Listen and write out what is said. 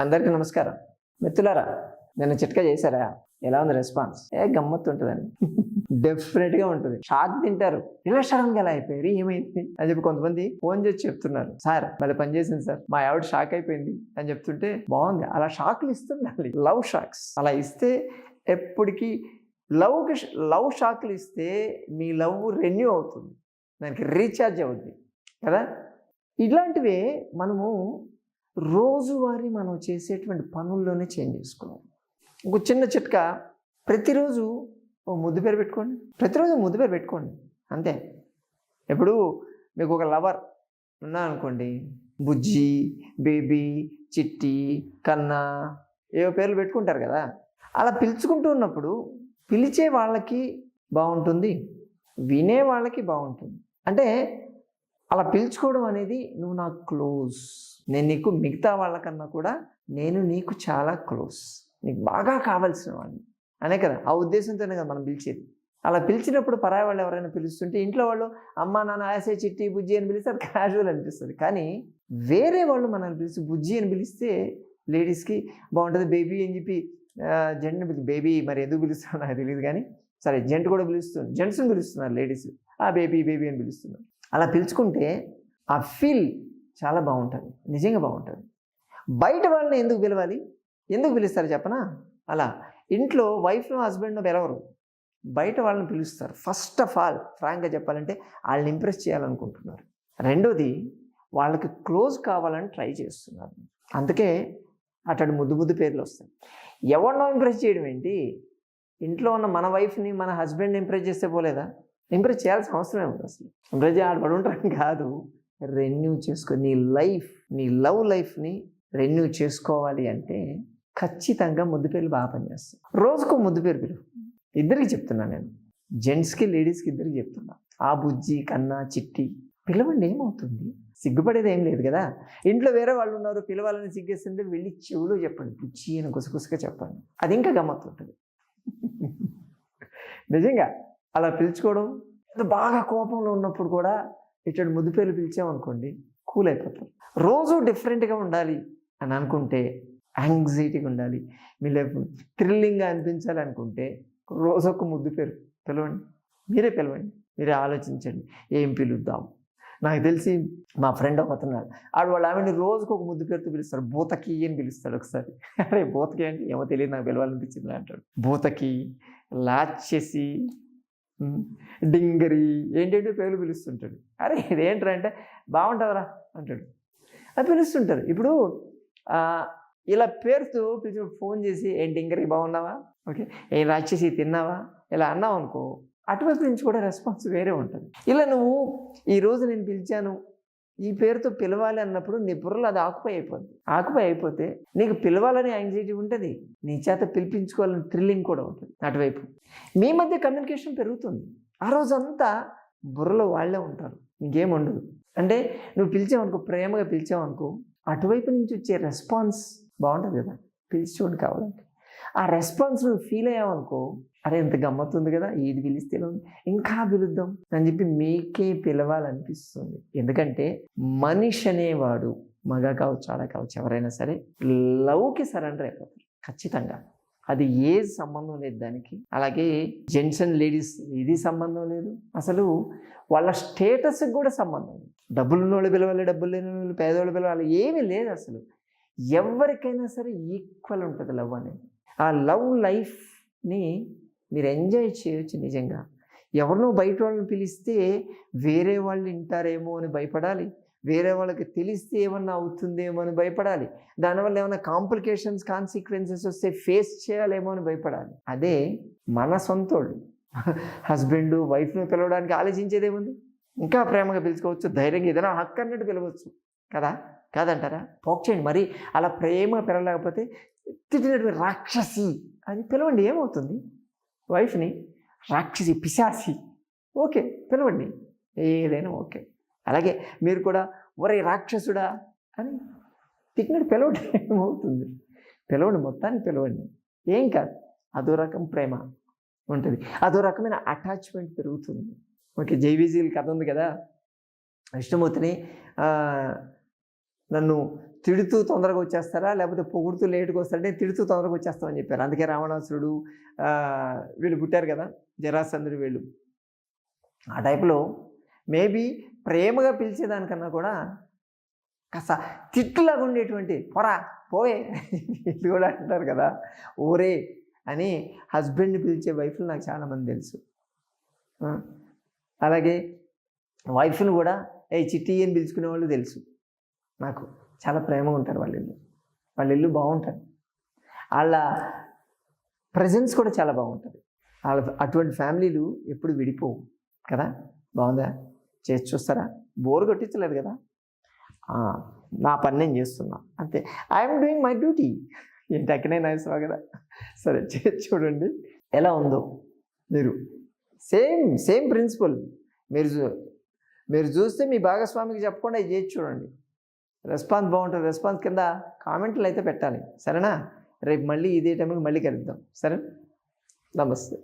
అందరికీ నమస్కారం. మిత్రులారా నేను చిట్కా చేశారా? ఎలా ఉంది రెస్పాన్స్? ఏ గమ్మత్తు ఉంటుందండి డెఫినెట్ గా ఉంటుంది. షాక్ తింటారు. ఇలా సడన్గా ఎలా అయిపోయారు? ఏమైంది? అని చెప్పి కొంతమంది ఫోన్ చేసి చెప్తున్నారు. సార్ మళ్ళీ పని చేసింది సార్. మా ఆవిడ షాక్ అయిపోయింది. అని చెప్తుంటే బాగుంది. అలా షాక్లు ఇస్తుండాలి. Love shocks. అలా ఇస్తే ఎప్పటికీ లవ్కి లవ్ షాక్లు ఇస్తే మీ లవ్ రెన్యూ అవుతుంది. దానికి రీఛార్జ్ అవుద్ది. కదా? ఇలాంటివే మనము రోజువారీ మనం చేసేటువంటి పనుల్లోనే చేంజ్ చేసుకున్నాం. ఒక చిన్న చిట్కా ప్రతిరోజు ఓ ముద్దు పేరు పెట్టుకోండి. ప్రతిరోజు ముద్దు పేరు పెట్టుకోండి. అంతే. ఇప్పుడు మీకు ఒక లవర్ ఉన్నా అనుకోండి బుజ్జి బేబీ చిట్టి కన్నా ఏవో పేర్లు పెట్టుకుంటారు కదా. అలా పిలుచుకుంటూ ఉన్నప్పుడు పిలిచే వాళ్ళకి బాగుంటుంది వినే వాళ్ళకి బాగుంటుంది. అంటే అలా పిలుచుకోవడం అనేది నువ్వు నాకు క్లోజ్. నేను నీకు మిగతా వాళ్ళకన్నా కూడా నేను నీకు చాలా క్లోజ్. నీకు బాగా కావాల్సిన వాడిని అనే కదా ఆ ఉద్దేశంతోనే కదా మనం పిలిచేది. అలా పిలిచినప్పుడు పరాయి వాళ్ళు ఎవరైనా పిలుస్తుంటే ఇంట్లో వాళ్ళు అమ్మ నాన్న ఆసే చిట్టి బుజ్జి అని పిలిస్తే అది క్యాజువల్ అనిపిస్తుంది. కానీ వేరే వాళ్ళు మనల్ని పిలిచి బుజ్జి అని పిలిస్తే లేడీస్కి బాగుంటుంది బేబీ అని చెప్పి జెంట్ని పిలిచి బేబీ మరి ఎందుకు పిలుస్తారో నాకు తెలియదు కానీ సరే జెంట్ కూడా పిలుస్తుంది. జెంట్స్ని పిలుస్తున్నారు లేడీస్. ఆ బేబీ బేబీ అని పిలుస్తున్నారు. అలా పిలుచుకుంటే ఆ ఫీల్ చాలా బాగుంటుంది. నిజంగా బాగుంటుంది. బయట వాళ్ళని ఎందుకు పిలవాలి? ఎందుకు పిలుస్తారు చెప్పనా? అలా. ఇంట్లో వైఫ్ను హస్బెండ్ను పిలవరు. బయట వాళ్ళని పిలుస్తారు. ఫస్ట్ ఆఫ్ ఆల్ ఫ్రాంక్గా చెప్పాలంటే వాళ్ళని ఇంప్రెస్ చేయాలనుకుంటున్నారు. రెండోది వాళ్ళకి క్లోజ్ కావాలని ట్రై చేస్తున్నారు. అందుకే అతడు ముద్దు ముద్దు పేర్లు వస్తాయి. ఎవరినో ఇంప్రెస్ చేయడం ఏంటి? ఇంట్లో ఉన్న మన వైఫ్ని మన హస్బెండ్ని ఇంప్రెస్ చేస్తే పోలేదా? ఇంప్రెస్ చేయాల్సిన అవసరమే ఉంది అసలు? ఇంప్రెస్ ఆడబడి ఉంటాం కాదు. రెన్యూ చేసుకో నీ లైఫ్ నీ లవ్ లైఫ్ని రెన్యూ చేసుకోవాలి అంటే ఖచ్చితంగా ముద్దు పేర్లు బాగా పనిచేస్తాయి. రోజుకో ముద్దు పేరు పిలువు. ఇద్దరికి చెప్తున్నా నేను. జెంట్స్కి లేడీస్కి ఇద్దరికి చెప్తున్నా. ఆ బుజ్జి కన్నా చిట్టి పిలవండి ఏమవుతుంది? సిగ్గుపడేది ఏం లేదు కదా? ఇంట్లో వేరే వాళ్ళు ఉన్నారు పిలవాలని సిగ్గేస్తుంటే వెళ్ళి చెవులో చెప్పండి. బుజ్జి అని గుసగుసగా చెప్పండి. అది ఇంకా గమ్మత్తు ఉంటుంది. నిజంగా. అలా పిలుచుకోవడం బాగా కోపంలో ఉన్నప్పుడు కూడా ఇటు ముద్దు పేరు పిలిచామనుకోండి కూల్ అయిపోతాం. రోజు డిఫరెంట్గా ఉండాలి అని అనుకుంటే యాంగ్జైటీగా ఉండాలి. మీ లైఫ్ థ్రిల్లింగ్గా అనిపించాలి అనుకుంటే రోజు ఒక ముద్దు పేరు పిలవండి. మీరే పిలవండి. మీరే ఆలోచించండి. ఏం పిలుద్దాం? నాకు తెలిసి మా ఫ్రెండ్ ఒక అతను ఆడు వాళ్ళు ఆవిడని రోజుకు ఒక ముద్దు పేరుతో పిలుస్తారు. బూతకి అని పిలుస్తాడు ఒకసారి. అరే బూతకి అంటే ఏమో తెలియదు నాకు పిలవాలనిపించింది అంటాడు. బూతకి లాచ్ చేసి డింగరి ఏంటంటే పేర్లు పిలుస్తుంటాడు. అరే ఇదేంట్రా అంటే బాగుంటుందిరా అంటాడు. అది పిలుస్తుంటారు. ఇప్పుడు ఇలా పేరుతో పిలిచి ఫోన్ చేసి ఏం డింగరి బాగున్నావా? ఓకే. ఏం రాక్షసి తిన్నావా? ఇలా అన్నావు అనుకో అటువైపు నుంచి కూడా రెస్పాన్స్ వేరే ఉంటుంది. ఇలా నువ్వు ఈ రోజు నేను పిలిచాను ఈ పేరుతో పిలవాలి అన్నప్పుడు నీ బుర్రలో అది ఆకుపై అయిపోద్ది. ఆకుపై అయిపోతే నీకు పిలవాలని యాంగ్జైటీ ఉంటుంది. నీ చేత పిలిపించుకోవాలని థ్రిల్లింగ్ కూడా ఉంటుంది. అటువైపు. మీ మధ్య కమ్యూనికేషన్ పెరుగుతుంది. ఆ రోజంతా బుర్రలో వాళ్ళే ఉంటారు. ఇంకేం ఉండదు. అంటే నువ్వు పిలిచావనుకో ప్రేమగా పిలిచావనుకో అటువైపు నుంచి వచ్చే రెస్పాన్స్ బాగుంటుంది కదా. పిలిచి చూడండి కావాలంటే. ఆ రెస్పాన్స్ నువ్వు ఫీల్ అయ్యావనుకో అరే ఎంత గమ్మత్తుంది కదా ఏది పిలిస్తే ఉంది ఇంకా పిలుద్దాం అని చెప్పి మీకే పిలవాలనిపిస్తుంది. ఎందుకంటే మనిషి అనేవాడు మగ కావచ్చు ఆడ కావచ్చు ఎవరైనా సరే లవ్కి సరెండర్ అయిపోతారు ఖచ్చితంగా. అది ఏ సంబంధం లేదు దానికి. అలాగే జెంట్స్ అండ్ లేడీస్ ఇది సంబంధం లేదు. అసలు వాళ్ళ స్టేటస్కి కూడా సంబంధం లేదు. డబ్బులు వాళ్ళు పిలవాలి డబ్బులు లేని వాళ్ళు పేదవాళ్ళు పిలవాలి ఏమీ లేదు అసలు. ఎవరికైనా సరే ఈక్వల్ ఉంటుంది లవ్ అనేది. ఆ లవ్ లైఫ్ని మీరు ఎంజాయ్ చేయొచ్చు నిజంగా. ఎవరినో బయట వాళ్ళని పిలిస్తే వేరే వాళ్ళు వింటారేమో అని భయపడాలి. వేరే వాళ్ళకి తెలిస్తే ఏమన్నా అవుతుందేమో అని భయపడాలి. దానివల్ల ఏమైనా కాంప్లికేషన్స్ కాన్సిక్వెన్సెస్ వస్తే ఫేస్ చేయాలేమో అని భయపడాలి. అదే మన సొంతోళ్ళు. హస్బెండ్ వైఫ్ని పిలవడానికి ఆలోచించేది ఏముంది ఇంకా ప్రేమగా పిలుచుకోవచ్చు ధైర్యంగా ఏదైనా హక్కు అన్నట్టు పిలవచ్చు. కదా? కాదంటారా? పోక్ చేయండి. మరి అలా ప్రేమ పిలవలేకపోతే తిట్టినటువంటి రాక్షసి అని పిలవండి ఏమవుతుంది? వైఫ్ని రాక్షసి పిశాసి ఓకే పిలవండి. ఏదైనా ఓకే. అలాగే మీరు కూడా ఒరే రాక్షసుడా అని తిట్టినట్టు పిలవండి ఏమవుతుంది? పిలవండి మొత్తాన్ని పిలవండి. ఏం కాదు అదో రకం ప్రేమ ఉంటుంది. అదో రకమైన అటాచ్మెంట్ పెరుగుతుంది. ఓకే జైవీజీల కథ ఉంది కదా? విష్ణుమూర్తిని నన్ను తిడుతూ తొందరగా వచ్చేస్తారా? లేకపోతే పొగుడుతూ లేటుగా వస్తారంటే తిడుతూ తొందరగా వచ్చేస్తామని చెప్పారు. అందుకే రావణాసురుడు వీళ్ళు పుట్టారు కదా? జరాసంధుడు వీళ్ళు. ఆ టైప్లో మేబీ ప్రేమగా పిలిచేదానికన్నా కూడా కాస్త తిట్టులాగా ఉండేటువంటి పొరా పోయే వీళ్ళు కూడా అంటారు కదా? ఓరే అని హస్బెండ్ని పిలిచే వైఫ్లు నాకు చాలామంది తెలుసు. అలాగే వైఫ్ను కూడా ఏ చిట్టి అని పిలుచుకునే వాళ్ళు తెలుసు నాకు. చాలా ప్రేమగా ఉంటారు వాళ్ళ ఇల్లు. వాళ్ళ ఇల్లు బాగుంటుంది. వాళ్ళ ప్రజెన్స్ కూడా చాలా బాగుంటుంది. వాళ్ళ అటువంటి ఫ్యామిలీలు ఎప్పుడు విడిపోవు కదా? బాగుందా? చేసి చూస్తారా? బోర్ కొట్టించలేదు కదా? నా పని నేను చేస్తున్నా. అంతే. ఐఎమ్ డూయింగ్ మై డ్యూటీ ఏంటి అక్కడే నాయసరావు కదా? సరే చేసి చూడండి. ఎలా ఉందో మీరు. సేమ్ సేమ్ ప్రిన్సిపల్ మీరు చూ- మీరు చూస్తే మీ భాగస్వామికి చెప్పకుండా ఇది చేసి చూడండి. రెస్పాన్స్ బాగుంటుంది. రెస్పాన్స్ కింద కామెంట్లు అయితే పెట్టాలి. సరేనా? రేపు మళ్ళీ ఇదే టైంకి మళ్ళీ కలుద్దాం. సరే? నమస్తే.